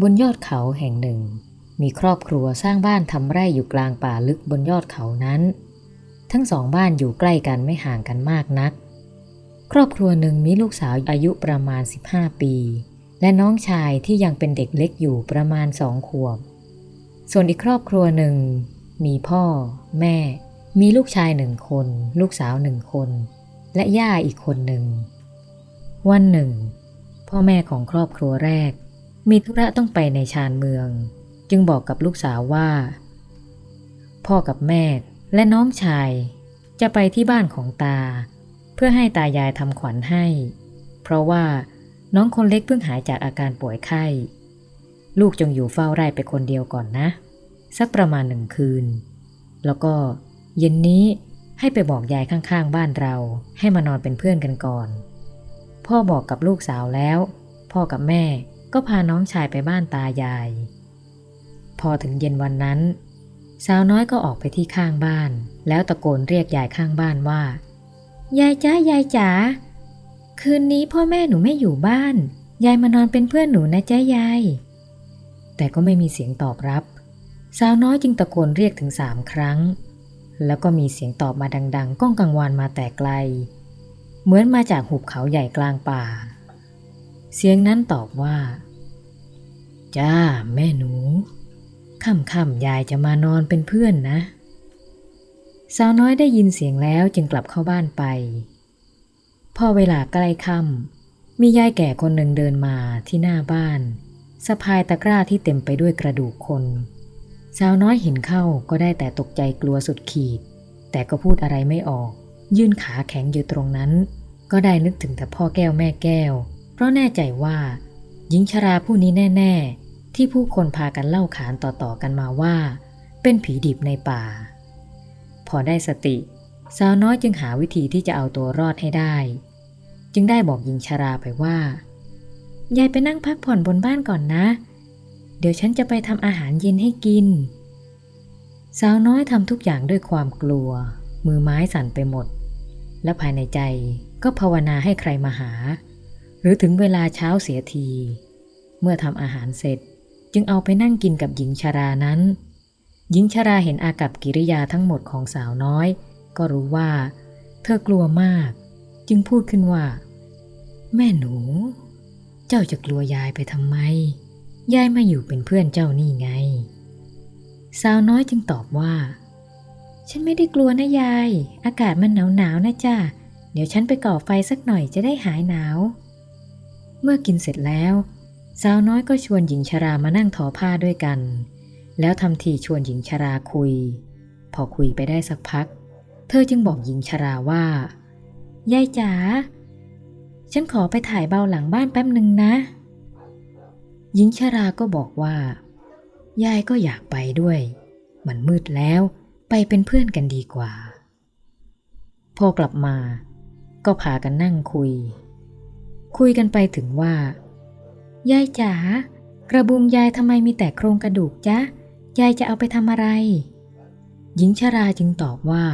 บนยอดเขาแห่งหนึ่ง มีครอบครัวสร้างบ้านทำไร่อยู่กลางป่าลึกบนยอดเขานั้น ทั้งสองบ้านอยู่ใกล้กันไม่ห่างกันมากนัก ครอบครัวหนึ่งมีลูกสาวอายุประมาณ 15 ปี และน้องชายที่ยังเป็นเด็กเล็กอยู่ประมาณสองขวบ ส่วนอีกครอบครัวหนึ่ง มีพ่อ แม่ มีลูกชายหนึ่งคน ลูกสาวหนึ่งคน และย่าอีกคนหนึ่ง วันหนึ่ง พ่อแม่ของครอบครัวแรก มีธุระต้องไปในชานเมือง จึงบอกกับลูกสาวว่า พ่อกับแม่และน้องชายจะไปที่บ้านของตา เพื่อให้ตายายทำขวัญให้ เพราะว่าน้องคนเล็กเพิ่งหายจากอาการป่วยไข้ ลูกจงอยู่เฝ้าไร่ไปคนเดียวก่อนนะ สักประมาณหนึ่งคืน แล้วก็เย็นนี้ให้ไปบอกยายข้างๆ บ้านเราให้มานอนเป็นเพื่อนกันก่อน พ่อบอกกับลูกสาวแล้ว พ่อกับแม่ ก็พาน้องชายไปบ้านตายาย พอถึงเย็นวันนั้น สาวน้อยก็ออกไปที่ข้างบ้าน แล้วตะโกนเรียกยายข้างบ้านว่า ยายจ้ายายจ๋าคืนนี้พ่อแม่หนูไม่อยู่บ้าน ยายมานอนเป็นเพื่อนหนูนะจ้ายาย แต่ก็ไม่มีเสียงตอบรับ สาวน้อยจึงตะโกนเรียกถึงสามครั้ง แล้วก็มีเสียงตอบมาดัง ๆ ก้องกังวานมาแต่ไกล เหมือนมาจากหุบเขาใหญ่กลางป่า เสียงนั้นตอบว่า จ้า แม่หนู ค่ำๆยายจะมานอนเป็นเพื่อนนะ สาวน้อยได้ยินเสียงแล้วจึงกลับเข้าบ้านไป พอเวลาใกล้ค่ำมียายแก่คนหนึ่งเดินมาที่หน้าบ้านสะพายตะกร้าที่เต็มไปด้วยกระดูกคน สาวน้อยเห็นเข้าก็ได้แต่ตกใจกลัวสุดขีด แต่ก็พูดอะไรไม่ออก ยื่นขาแข็งอยู่ตรงนั้น ก็ได้นึกถึงแต่พ่อแก้วแม่แก้ว ราะแน่ใจว่า หญิงชราผู้นี้แน่ ๆ ที่ผู้คนพากันเล่าขานต่อๆกันมาว่า เป็นผีดิบในป่า พอได้สติ สาวน้อยจึงหาวิธีที่จะเอาตัวรอดให้ได้ จึงได้บอกหญิงชราไปว่ายายไปนั่งพักผ่อนบนบ้านก่อนนะ เดี๋ยวฉันจะไปทำอาหารเย็นให้กิน สาวน้อยทำทุกอย่างด้วยความกลัว มือไม้สั่นไปหมด และภายในใจก็ภาวนาให้ใครมาหา หรือถึงเวลาเช้าเสียที เมื่อทำอาหารเสร็จจึงเอาไปนั่งกินกับหญิงชรานั้น หญิงชราเห็นอากับกิริยาทั้งหมดของสาวน้อย ก็รู้ว่า เธอกลัวมาก จึงพูดขึ้นว่า แม่หนู เจ้าจะกลัวยายไปทำไม ยายมาอยู่เป็นเพื่อนเจ้านี่ไง สาวน้อยจึงตอบว่า ฉันไม่ได้กลัวนะยาย อากาศมันหนาวหนาวๆนะจ้าเดี๋ยวฉันไปก่อไฟสักหน่อยจะได้หายหนาว เมื่อกินเสร็จแล้ว สาวน้อยก็ชวนหญิงชรามานั่งทอผ้าด้วยกัน แล้วทำทีชวนหญิงชราคุย พอคุยไปได้สักพัก เธอจึงบอกหญิงชราว่ายายจ๋าฉันขอไปถ่ายเบาหลังบ้านแป๊บหนึ่งนะ หญิงชราก็บอกว่า ยายก็อยากไปด้วย มันมืดแล้วไปเป็นเพื่อนกันดีกว่า พอกลับมา ก็พากันนั่งคุย คุยกันไปถึงว่า ยายจ๋ากระบุงยายทำไมมีแต่โครงกระดูกจ๊ะ ยายจะเอาไปทำอะไร หญิงชราจึงตอบว่า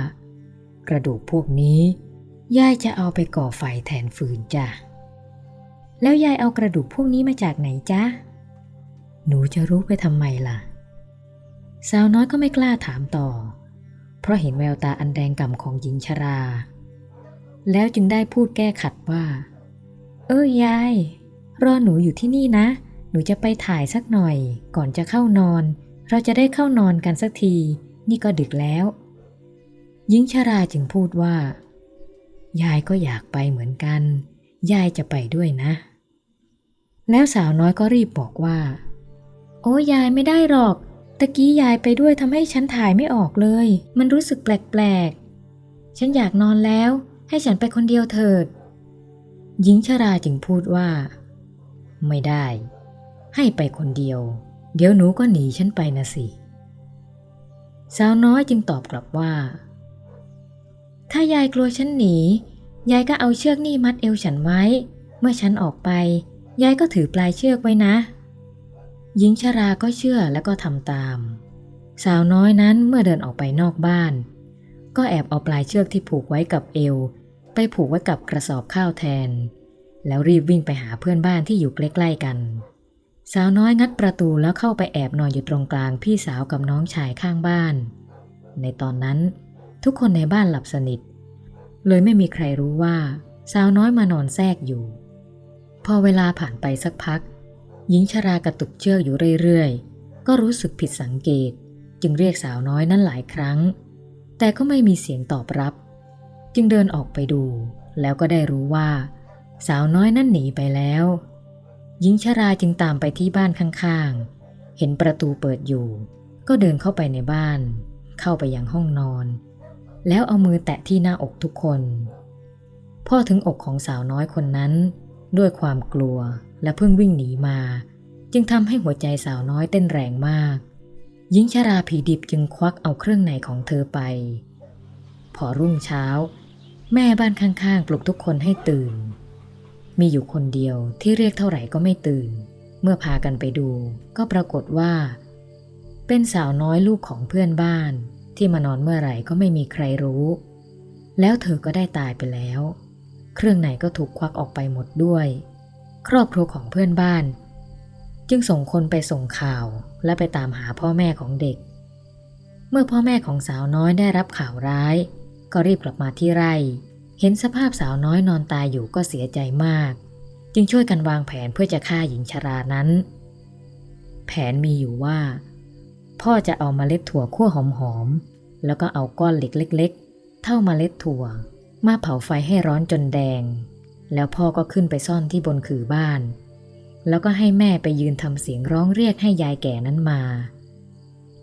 กระดูกพวกนี้ยายจะเอาไปก่อไฟแทนฟืนจ้ะ แล้วยายเอากระดูกพวกนี้มาจากไหนจ๊ะ หนูจะรู้ไปทำไมล่ะ สาวน้อยก็ไม่กล้าถามต่อ เพราะเห็นแววตาอันแดงก่ำของหญิงชรา แล้วจึงได้พูดแก้ขัดว่า เอ้ยยาย รอหนูอยู่ที่นี่นะ หนูจะไปถ่ายสักหน่อย ก่อนจะเข้านอน เราจะได้เข้านอนกันสักที นี่ก็ดึกแล้วหญิงชราจึงพูดว่า ยายก็อยากไปเหมือนกัน ยายจะไปด้วยนะ แล้วสาวน้อยก็รีบบอกว่า โอ้ยายไม่ได้หรอก ตะกี้ยายไปด้วยทำให้ฉันถ่ายไม่ออกเลย มันรู้สึกแปลกๆ ฉันอยากนอนแล้ว ให้ฉันไปคนเดียวเถิด หญิงชราจึงพูดว่า ไม่ได้ ให้ไปคนเดียว เดี๋ยวหนูก็หนีฉันไปนะสิ สาวน้อยจึงตอบกลับว่า ถ้ายายกลัวฉันหนี ยายก็เอาเชือกนี่มัดเอวฉันไว้ เมื่อฉันออกไป ยายก็ถือปลายเชือกไว้นะ หญิงชราก็เชื่อแล้วก็ทำตาม สาวน้อยนั้นเมื่อเดินออกไปนอกบ้าน ก็แอบเอาปลายเชือกที่ผูกไว้กับเอว ไปผูกไว้กับกระสอบข้าวแทน แล้วรีบวิ่งไปหาเพื่อนบ้านที่อยู่ใกล้ๆกัน สาวน้อยงัดประตูแล้วเข้าไปแอบนอนอยู่ตรงกลางพี่สาวกับน้องชายข้างบ้าน ในตอนนั้นทุกคนในบ้านหลับสนิท เลยไม่มีใครรู้ว่า สาวน้อยมานอนแทรกอยู่ พอเวลาผ่านไปสักพัก หญิงชรากระตุกเชือกอยู่เรื่อยๆ ก็รู้สึกผิดสังเกต จึงเรียกสาวน้อยนั้นหลายครั้ง แต่ก็ไม่มีเสียงตอบรับ จึงเดินออกไปดู แล้วก็ได้รู้ว่า สาวน้อยนั้นหนีไปแล้ว หญิงชราจึงตามไปที่บ้านข้างๆ เห็นประตูเปิดอยู่ ก็เดินเข้าไปในบ้าน เข้าไปยังห้องนอน แล้วเอามือแตะที่หน้าอกทุกคน พ่อถึงอกของสาวน้อยคนนั้น ด้วยความกลัวและเพิ่งวิ่งหนีมา จึงทำให้หัวใจสาวน้อยเต้นแรงมากหญิงชราผีดิบจึงควักเอาเครื่องในของเธอไป พอรุ่งเช้า แม่บ้านข้างๆ ปลุกทุกคนให้ตื่น มีอยู่คนเดียวที่เรียกเท่าไหร่ก็ไม่ตื่น เมื่อพากันไปดู ก็ปรากฏว่า เป็นสาวน้อยลูกของเพื่อนบ้าน ที่มานอนเมื่อไหร่ก็ไม่มีใครรู้ แล้วเธอก็ได้ตายไปแล้ว เครื่องในก็ถูกควักออกไปหมดด้วย ครอบครัวของเพื่อนบ้าน จึงส่งคนไปส่งข่าวและไปตามหาพ่อแม่ของเด็ก เมื่อพ่อแม่ของสาวน้อยได้รับข่าวร้าย ก็รีบกลับมาที่ไร่ เห็นสภาพสาวน้อยนอนตายอยู่ก็เสียใจมาก จึงช่วยกันวางแผนเพื่อจะฆ่าหญิงชรานั้น แผนมีอยู่ว่า พ่อจะเอามาเมล็ดถั่วคั่วหอมๆ แล้วก็เอาก้อนเหล็กเล็ก ๆ เท่ามาเมล็ดถั่ว มาเผาไฟให้ร้อนจนแดง แล้วพ่อก็ขึ้นไปซ่อนที่บนขือบ้าน แล้วก็ให้แม่ไปยืนทำเสียงร้องเรียกให้ยายแก่นั้นมา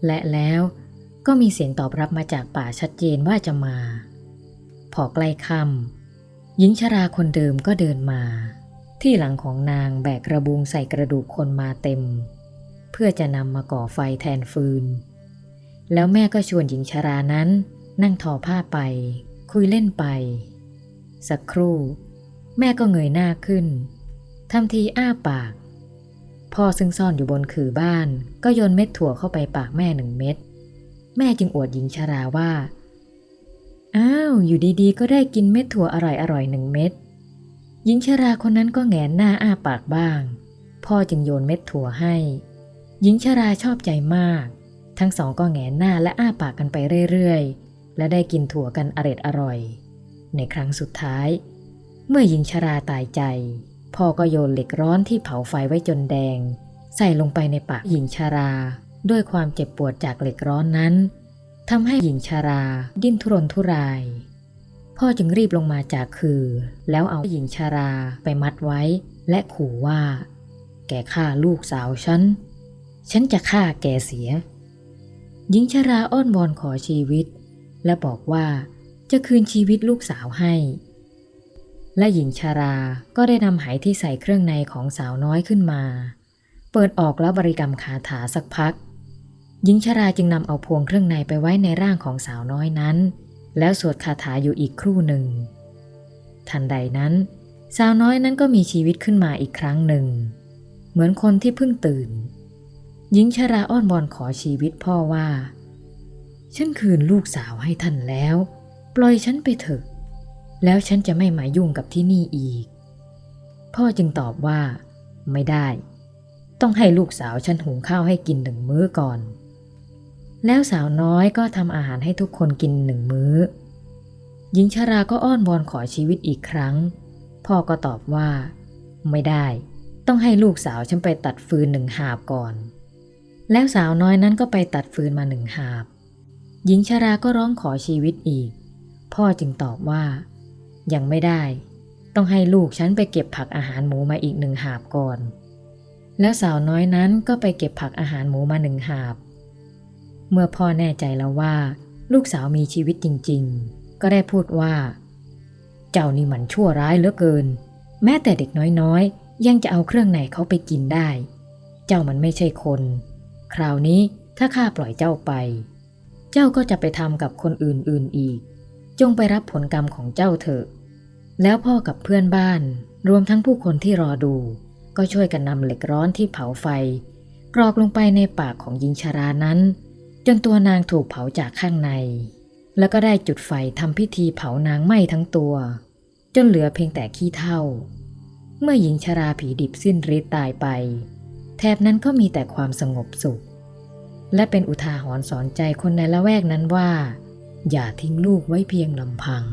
และแล้ว ก็มีเสียงตอบรับมาจากป่าชัดเจนว่าจะมา พอใกล้ค่ำหญิงชราคนเดิมก็เดินมา ที่หลังของนางแบกกระบุงใส่กระดูกคนมาเต็ม เพื่อจะนำมาก่อไฟแทนฟืน แล้วแม่ก็ชวนหญิงชรานั้น นั่งทอผ้าไป คุยเล่นไป สักครู่ แม่ก็เงยหน้าขึ้นทำทีอ้าปากพ่อซึ่งซ่อนอยู่บนขือบ้าน ก็โยนเม็ดถั่วเข้าไปปากแม่หนึ่งเม็ด แม่จึงอวดหญิงชราว่า อ้าว อยู่ดีๆ ก็ได้กินเม็ดถั่วอร่อยๆหนึ่งเม็ด หญิงชราคนนั้นก็แงนหน้าอ้าปากบ้าง พ่อจึงโยนเม็ดถั่วให้ หญิงชราชอบใจมาก ทั้งสองก็แงนหน้าและอ้าปากกันไปเรื่อยๆ และได้กินถั่วกันอร็ดอร่อย ในครั้งสุดท้าย เมื่อหญิงชราตายใจ พ่อก็โยนเหล็กร้อนที่เผาไฟไว้จนแดง ใส่ลงไปในปากหญิงชรา ด้วยความเจ็บปวดจากเหล็กร้อนนั้นทำให้หญิงชารา ดิ้นทุรนทุราย พ่อจึงรีบลงมาจากคือ แล้วเอาหญิงชาราไปมัดไว้ และขู่ว่า แกฆ่าลูกสาวฉัน ฉันจะฆ่าแกเสีย หญิงชาราอ้อนวอนขอชีวิต และบอกว่าจะคืนชีวิตลูกสาวให้ และหญิงชาราก็ได้นำไหที่ใส่เครื่องในของสาวน้อยขึ้นมา เปิดออกแล้วบริกรรมคาถาสักพัก หญิงชราจึงนำเอาพวงเครื่องในไปไว้ในร่างของสาวน้อยนั้น แล้วสวดคาถาอยู่อีกครู่หนึ่ง ทันใดนั้น สาวน้อยนั้นก็มีชีวิตขึ้นมาอีกครั้งหนึ่ง เหมือนคนที่เพิ่งตื่น หญิงชราอ้อนวอนขอชีวิตพ่อว่า ฉันคืนลูกสาวให้ท่านแล้ว ปล่อยฉันไปเถอะ แล้วฉันจะไม่มายุ่งกับที่นี่อีก พ่อจึงตอบว่า ไม่ได้ ต้องให้ลูกสาวฉันหุงข้าวให้กินหนึ่งมื้อก่อน แล้วสาวน้อยก็ทำอาหารให้ทุกคนกินหนึ่งมื้อ หญิงชราก็อ้อนวอนขอชีวิตอีกครั้ง พ่อก็ตอบว่า ไม่ได้ ต้องให้ลูกสาวฉันไปตัดฟืนหนึ่งหาบก่อน แล้วสาวน้อยนั้นก็ไปตัดฟืนมาหนึ่งหาบ หญิงชราก็ร้องขอชีวิตอีก พ่อจึงตอบว่า ยังไม่ได้ ต้องให้ลูกฉันไปเก็บผักอาหารหมูมาอีกหนึ่งหาบก่อน แล้วสาวน้อยนั้นก็ไปเก็บผักอาหารหมูมาหนึ่งหาบ เมื่อพ่อแน่ใจแล้วว่า ลูกสาวมีชีวิตจริง ๆ ก็ได้พูดว่า เจ้านี่มันชั่วร้ายเหลือเกิน แม้แต่เด็กน้อยๆ ยังจะเอาเครื่องในเขาไปกินได้ เจ้ามันไม่ใช่คน คราวนี้ถ้าข้าปล่อยเจ้าไป เจ้าก็จะไปทำกับคนอื่นๆอีก จงไปรับผลกรรมของเจ้าเถอะ แล้วพ่อกับเพื่อนบ้าน รวมทั้งผู้คนที่รอดู ก็ช่วยกันนำเหล็กร้อนที่เผาไฟ กรอกลงไปในปากของหญิงชารานั้น จนตัวนางถูกเผาจากข้างใน แล้วก็ได้จุดไฟทำพิธีเผานางไหม้ทั้งตัว จนเหลือเพียงแต่ขี้เท่า เมื่อหญิงชราผีดิบสิ้นฤทธิ์ตายไป แถบนั้นก็มีแต่ความสงบสุข และเป็นอุทาหรณ์สอนใจคนในละแวกนั้นว่า อย่าทิ้งลูกไว้เพียงลำพัง